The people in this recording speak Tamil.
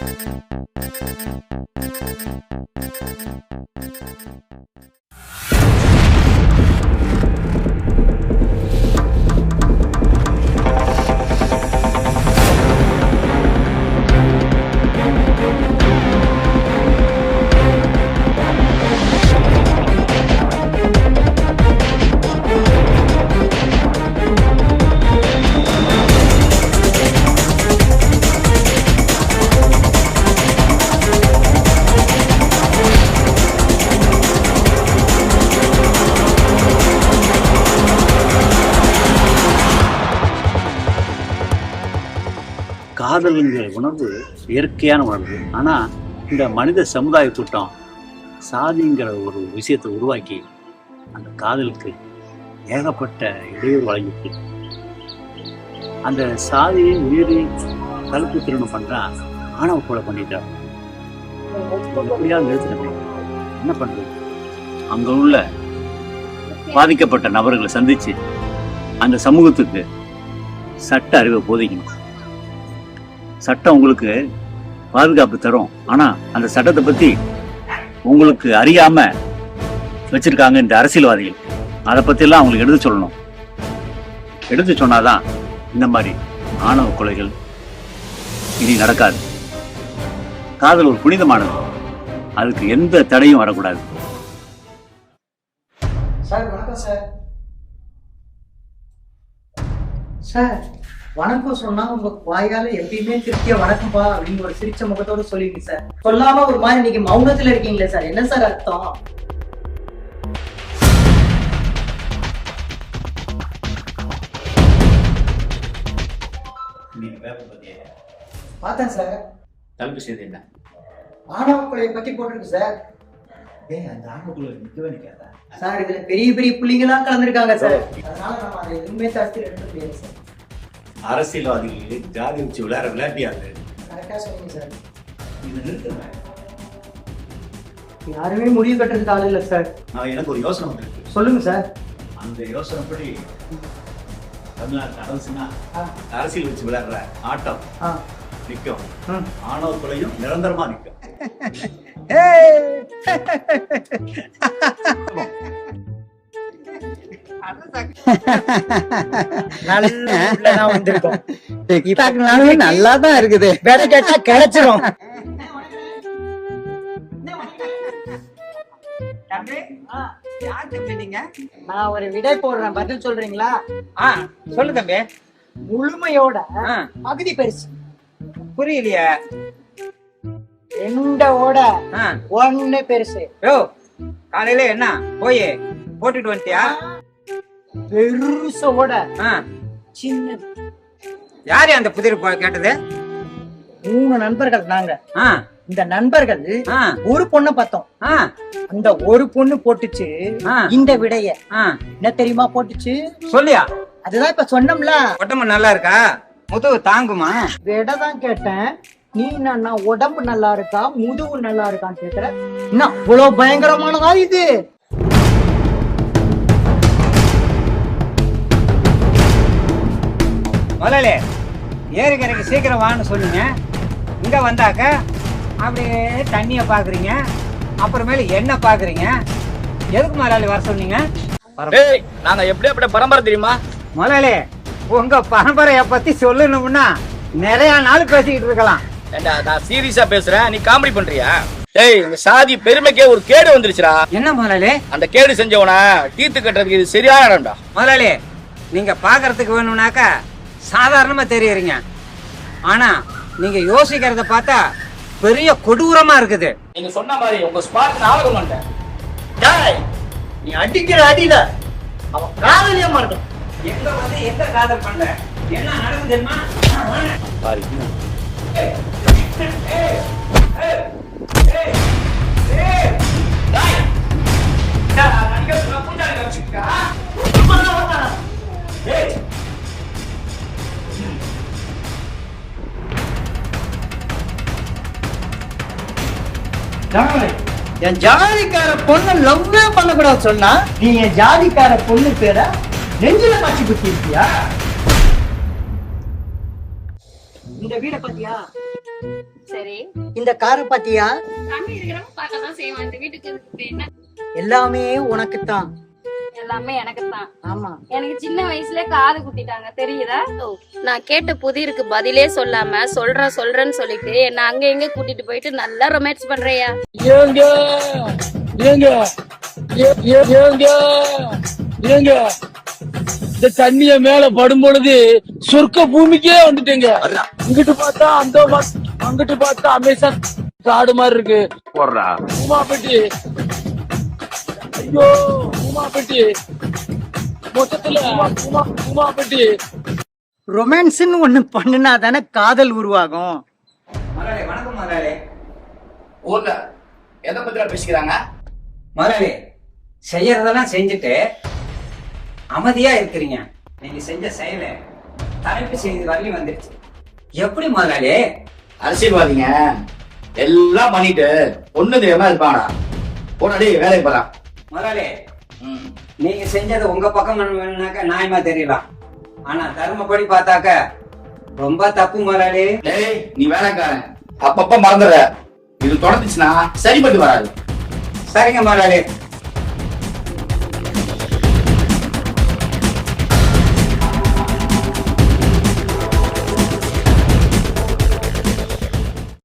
you காதலுங்கிற உணர்வு இயற்கையான உணர்வு. ஆனா இந்த மனித சமுதாய கூட்டம் சாதிங்கிற ஒரு விஷயத்தை உருவாக்கி அந்த காதலுக்கு ஏகப்பட்ட இடையூறு வழங்கிட்டு அந்த சாதியை மீறி கலப்பு திருமணம் பண்றா ஆணவ கொலை பண்ணிட்டான் எப்படியாவது நிறுத்தணுமே என்ன பண்றது? அங்க உள்ள பாதிக்கப்பட்ட நபர்களை சந்திச்சு அந்த சமூகத்துக்கு சட்ட அறிவை போதிக்கணும். சட்டம் உங்களுக்கு பாதுகாப்பு தரும். ஆனா அந்த சட்டத்தை பத்தி உங்களுக்கு அறியாம வச்சிருக்காங்க இந்த அரசியல்வாதிகள். அதை பத்தி அவங்களுக்கு எடுத்து சொல்லணும். எடுத்து சொன்னாதான் இந்த மாதிரி ஆணவ கொலைகள் இனி நடக்காது. காதல் ஒரு புனிதமானது. அதுக்கு எந்த தடையும் வரக்கூடாது. சார் வணக்கம் சார். சார் வணக்கம் சொன்னா உங்க வாயால எப்பயுமே திருப்தியா வணக்கம்பா அப்படின்னு ஒரு சிரிச்ச முகத்தோட சொல்லிடுங்க சார். சொல்லாம ஒரு மாதிரி இன்னைக்கு மௌனத்துல இருக்கீங்களே சார். என்ன சார் அர்த்தம்? பார்த்தேன் சார். தலைப்பு செய்தி என்ன? ஆணவ கொலையை பத்தி போட்டிருக்கு சார். ஏன் அந்த ஆணுக்குள்ள நிற்கவே நிற்காதா சார் இதுல பெரிய பெரிய புள்ளிங்கெல்லாம் கலந்துருக்காங்க சார். அதனால நம்ம அதை எதுவுமே சாஸ்திரம் எடுக்க முடியாது சார். அரசியல்வாதிகள் ஜாதி வச்சு விளையாட விளையாட்டியாது யாருமே முடிவு கட்டுறதுக்கு ஆள் இல்லை சார். நான் எனக்கு ஒரு யோசனை வந்திருக்கு. சொல்லுங்க சார். அந்த யோசனைப்படி தமிழ்நாட்டு அரசுனா அரசியல் வச்சு விளையாடுற ஆட்டம் நிற்கும். ஆணவ கொலையும் நிரந்தரமா நிற்கும் நல்ல தான் இருக்குது. விலை கேட்டா கிடைச்சிரும். நான் ஒரு விடை போடுறேன். பதில் சொல்றீங்களா? ஆ சொல்லு தம்பி. முழுமையோட பகுதி பெருசு. புரியலையே. ரெண்டோட ஒண்ணு பெருசு. காலையில என்ன? போய் போட்டுட்டு வந்துட்டியா? பெருசோட. ஆ, சின்னது. யாரு அந்த புதிர் கேட்டது? மூணு நண்பர்கள் நாங்க. இந்த நண்பர்கள் ஒரு பொண்ணை பார்த்தோம். அந்த ஒரு பொண்ணு போட்டுச்சு இந்த விடைய. என்ன தெரியுமா போட்டுச்சு? சொல்லியா? அதுதான் இப்ப சொன்னோம்ல. உடம்பு நல்லா இருக்கா? முதுகு தாங்குமா? விடை தான் கேட்டேன். நீ என்ன உடம்பு நல்லா இருக்கா? முதுகு நல்லா இருக்கான்னு கேக்குற. என்ன இவ்வளவு பயங்கரமானதா இது? முதலாளி ஏரிக்கரைக்கு சீக்கிரம் வான்னு சொன்னீங்க. இங்க வந்தாக்க அப்படியே தண்ணிய பாக்குறீங்க. அப்புறமேல என்ன பாக்குறீங்க? எதுக்கு முதலாளி வர சொன்னீங்க? டேய் நாங்க எப்படி அப்படி பரம்பரை தெரியுமா? முதலாளி உங்க பரம்பரைய பத்தி சொல்லணும்னா நிறைய நாள் பேசிக்கிட்டு இருக்கலாம். நான் சீரியஸா பேசுறேன். நீ காமெடி பண்றியா? டேய் இந்த சாதி பெருமைக்கே ஒரு கேடு வந்துருச்சுடா. என்ன முதலாளி அந்த கேடு செஞ்சவன தீர்த்து கட்டுறதுக்கு இது சரியான இடம்டா. முதலாளி நீங்க பாக்குறதுக்கு வேணும்னாக்கா சாதாரணமா தெரியறீங்க ஆனா நீங்க யோசிக்கிறத பார்த்தா பெரிய கொடூரமா இருக்குது நீங்க சொன்ன மாதிரி உங்க ஸ்பாட் ஞாபகம் மாட்டேன் டேய் நீ அடிக்கிற அடியில அவன் காதலியா மாட்டான் எங்க வந்து எங்க காதல் பண்ற என்ன நடக்குது தெரியுமா என் ஜாதிக்கார பொண்ணு லவ்வே பண்ணக்கூடாது சொன்னா? நீ என் ஜாதிக்கார பொண்ணு பேர நெஞ்சில காட்சி குத்தி இருக்கியா இந்த வீட பாத்தியா? சரி. இந்த காரை பாத்தியா? தம்பி இருக்கிறவங்க பார்க்க தான் எல்லாமே எனக்கு தான் ஆமா. எனக்கு சின்ன வயசுல காது குத்திட்டாங்க. தெரியுதா? நான் கேட்ட புதிருக்கு பதிலே சொல்லாம சொல்றேன் சொல்றேன்னு சொல்லிட்டு என்ன அங்க எங்க கூட்டிட்டு போயிட்டு நல்லா ரொமான்ஸ் பண்றியா? ஏங்க ஏங்க ஏ- ஏ- ஏங்க ஏங்க. இந்த தண்ணிய மேல படும் பொழுது சொர்க்க பூமிக்கே வந்துட்டேங்க. இங்கிட்டு பார்த்தா அந்த அங்கிட்டு பார்த்தா அமேசான் காடு மாதிரி இருக்கு. போடுறா. உமாபெட்டி ஐயோ ரொமான்ஸ்னு ஒண்ணு பண்ணுனா தானே காதல் உருவாகும். முதலாளி வணக்கம் முதலாளி ஊர்ல எதை பத்திரா பேசிக்கிறாங்க? முதலாளி செய்யறதெல்லாம் செஞ்சுட்டு அமைதியா இருக்கிறீங்க. நீங்க செஞ்ச செயல தலைப்பு செய்தி வரலையும் வந்துருச்சு. எப்படி முதலாளி அரசியல்வாதிங்க எல்லாம் பண்ணிட்டு ஒண்ணு தெரியாம இருப்பாங்கடா. போனாடி வேலைக்கு போறான். முதலாளி நீங்க செஞ்சது உங்க பக்கம் வேணும்னாக்க நியாயமா தெரியலாம் ஆனா தர்மப்படி பார்த்தாக்க ரொம்ப தப்பு முதலாளி. டேய் நீ வேலைக்காரன். அப்பப்ப மறந்துடுற. இது தொடர்ந்துச்சுன்னா சரிப்பட்டு வராது. சரிங்க முதலாளி.